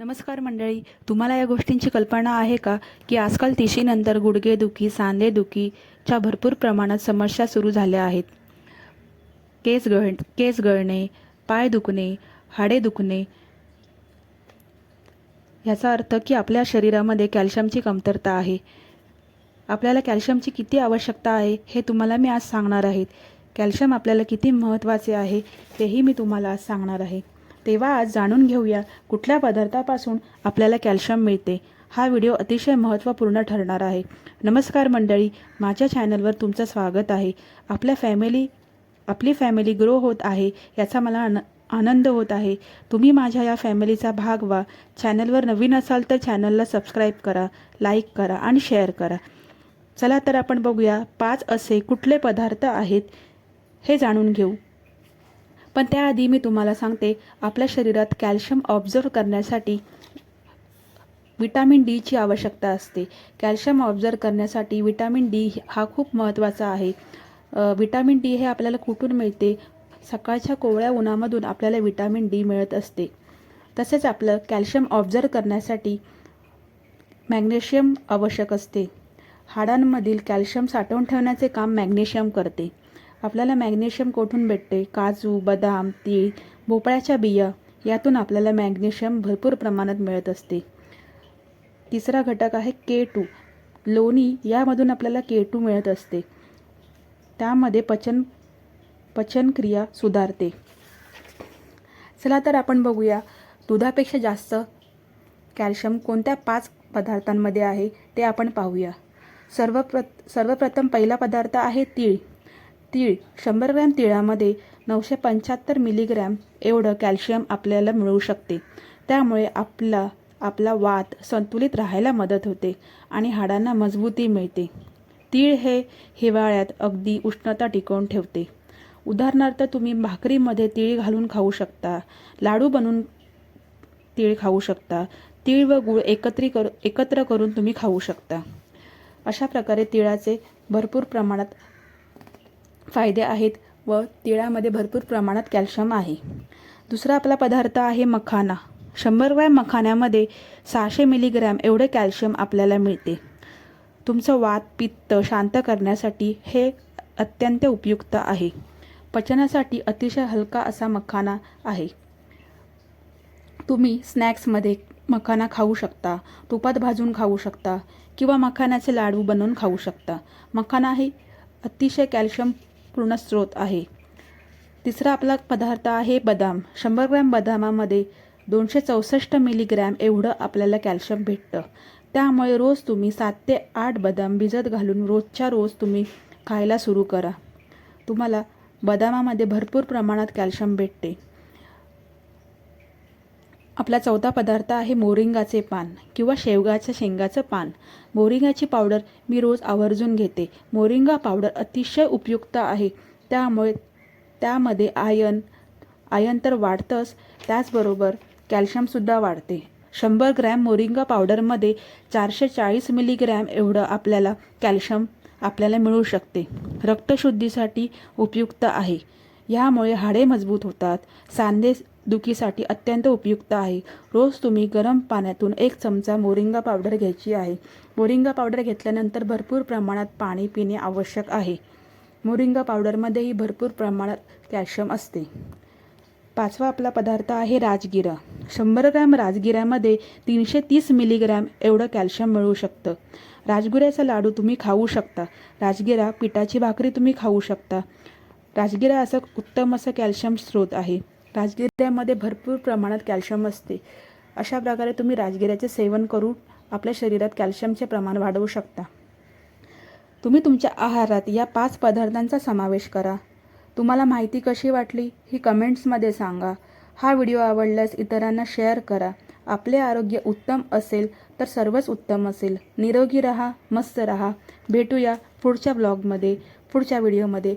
नमस्कार मंडळी तुम्हाला या गोष्टींची कल्पना आहे का की आजकाल तिशीनंतर गुडघेदुखी सांधेदुखीच्या भरपूर प्रमाणात समस्या सुरू झाल्या आहेत? केस गळ केस गळणे पाय दुखणे हाडे दुखणे याचा अर्थ की आपल्या शरीरामध्ये कॅल्शियमची कमतरता आहे. आपल्याला कॅल्शियमची किती आवश्यकता आहे हे तुम्हाला मी आज सांगणार आहे. कॅल्शियम आपल्याला किती महत्त्वाचे आहे तेही मी तुम्हाला आज सांगणार आहे. तेव्हा आज जाणून घेऊया कुठल्या पदार्थापासून आपल्याला कॅल्शियम मिळते. हा व्हिडिओ अतिशय महत्त्वपूर्ण ठरणार आहे. नमस्कार मंडळी माझ्या चॅनलवर तुमचं स्वागत आहे. आपल्या फॅमिली आपली फॅमिली ग्रो होत आहे याचा मला आन आनंद होत आहे. तुम्ही माझ्या या फॅमिलीचा भाग व्हा. चॅनलवर नवीन असाल तर चॅनलला सबस्क्राईब करा लाईक करा आणि शेअर करा. चला तर आपण बघूया पाच असे कुठले पदार्थ आहेत हे जाणून घेऊ. पण त्याआधी मी तुम्हाला सांगते आपल्या शरीरात कॅल्शियम ऑब्झर्व करण्यासाठी विटॅमिन डीची आवश्यकता असते. कॅल्शियम ऑब्झर्व करण्यासाठी विटॅमिन डी हा खूप महत्त्वाचा आहे. विटॅमिन डी हे आपल्याला कुठून मिळते? सकाळच्या कोवळ्या उन्हामधून आपल्याला विटॅमिन डी मिळत असते. तसेच आपलं कॅल्शियम ऑब्झर्व करण्यासाठी मॅग्नेशियम आवश्यक असते. हाडांमधील कॅल्शियम साठवून ठेवण्याचे काम मॅग्नेशियम करते. आपल्याला मॅग्नेशियम कोठून भेटते? काजू बदाम तीळ भोपळ्याच्या बिया यातून आपल्याला मॅग्नेशियम भरपूर प्रमाणात मिळत असते. तिसरा घटक आहे के टू. लोणी यामधून आपल्याला के टू मिळत असते. त्यामध्ये पचन पचनक्रिया सुधारते. चला तर आपण बघूया दुधापेक्षा जास्त कॅल्शियम कोणत्या पाच पदार्थांमध्ये आहे ते आपण पाहूया. सर्वप्र सर्वप्रथम पहिला पदार्थ आहे तीळ. तीळ शंभर ग्रॅम तिळामध्ये नऊशे पंच्याहत्तर मिलीग्रॅम एवढं कॅल्शियम आपल्याला मिळू शकते. त्यामुळे आपला आपला वात संतुलित राहायला मदत होते आणि हाडांना मजबूती मिळते. तीळ हे हिवाळ्यात अगदी उष्णता टिकवून ठेवते. उदाहरणार्थ तुम्ही भाकरीमध्ये तीळ घालून खाऊ शकता लाडू बनवून तीळ खाऊ शकता तीळ व गूळ एकत्री कर एकत्र करून तुम्ही खाऊ शकता. अशा प्रकारे तिळाचे भरपूर प्रमाणात फायदे आहेत व तिळामध्ये भरपूर प्रमाणात कॅल्शियम आहे. दुसरा आपला पदार्थ आहे मखाना. शंभर ग्रॅम मखाण्यामध्ये सहाशे मिलीग्रॅम एवढे कॅल्शियम आपल्याला मिळते. तुमचं वात पित्त शांत करण्यासाठी हे अत्यंत उपयुक्त आहे. पचनासाठी अतिशय हलका असा मखाना आहे. तुम्ही स्नॅक्समध्ये मखाना खाऊ शकता तुपात भाजून खाऊ शकता किंवा मखाण्याचे लाडू बनवून खाऊ शकता. मखाना हे अतिशय कॅल्शियम पूर्ण स्रोत आहे. तिसरा आपला पदार्थ आहे बदाम. शंभर ग्रॅम बदामामध्ये दोनशे चौसष्ट मिलीग्रॅम एवढं आपल्याला कॅल्शियम भेटतं. त्यामुळे रोज तुम्ही सात ते आठ बदाम भिजत घालून रोजच्या रोज तुम्ही खायला सुरू करा. तुम्हाला बदामामध्ये भरपूर प्रमाणात कॅल्शियम भेटते. आपला चौथा पदार्थ आहे मोरिंगाचे पान किंवा शेवगाच्या शेंगाचं पान. मोरिंगाची पावडर मी रोज आवर्जून घेते. मोरिंगा पावडर अतिशय उपयुक्त आहे. त्यामुळे त्यामध्ये आयन आयन तर वाढतंच त्याचबरोबर कॅल्शियमसुद्धा वाढते. शंभर ग्रॅम मोरिंगा पावडरमध्ये चारशे चाळीस मिलीग्रॅम एवढं आपल्याला कॅल्शियम आपल्याला मिळू शकते. रक्तशुद्धीसाठी उपयुक्त आहे. यामुळे हाडे मजबूत होतात. सांधे दुखीसाठी अत्यंत उपयुक्त आहे. रोज तुम्ही गरम पाण्यातून एक चमचा मोरिंगा पावडर घ्यायची आहे. मोरिंगा पावडर घेतल्यानंतर भरपूर प्रमाणात पाणी पिणे आवश्यक आहे. मोरिंगा पावडरमध्येही भरपूर प्रमाणात कॅल्शियम असते. पाचवा आपला पदार्थ आहे राजगिरा. शंभर ग्रॅम राजगिऱ्यामध्ये तीनशे तीस मिलीग्रॅम एवढं कॅल्शियम मिळू शकतं. राजगिऱ्याचा लाडू तुम्ही खाऊ शकता. राजगिरा पिठाची भाकरी तुम्ही खाऊ शकता. राजगिरा असं उत्तम असं कॅल्शियम स्रोत आहे. राजगिऱ्यामध्ये भरपूर प्रमाणात कॅल्शियम असते. अशा प्रकारे तुम्ही राजगिऱ्याचे सेवन करून आपल्या शरीरात कॅल्शियमचे प्रमाण वाढवू शकता. तुम्ही तुमच्या आहारात या पाच पदार्थांचा समावेश करा. तुम्हाला माहिती कशी वाटली ही कमेंट्समध्ये सांगा. हा व्हिडिओ आवडल्यास इतरांना शेअर करा. आपले आरोग्य उत्तम असेल तर सर्वच उत्तम असेल. निरोगी रहा मस्त रहा. भेटूया पुढच्या ब्लॉगमध्ये पुढच्या व्हिडिओमध्ये.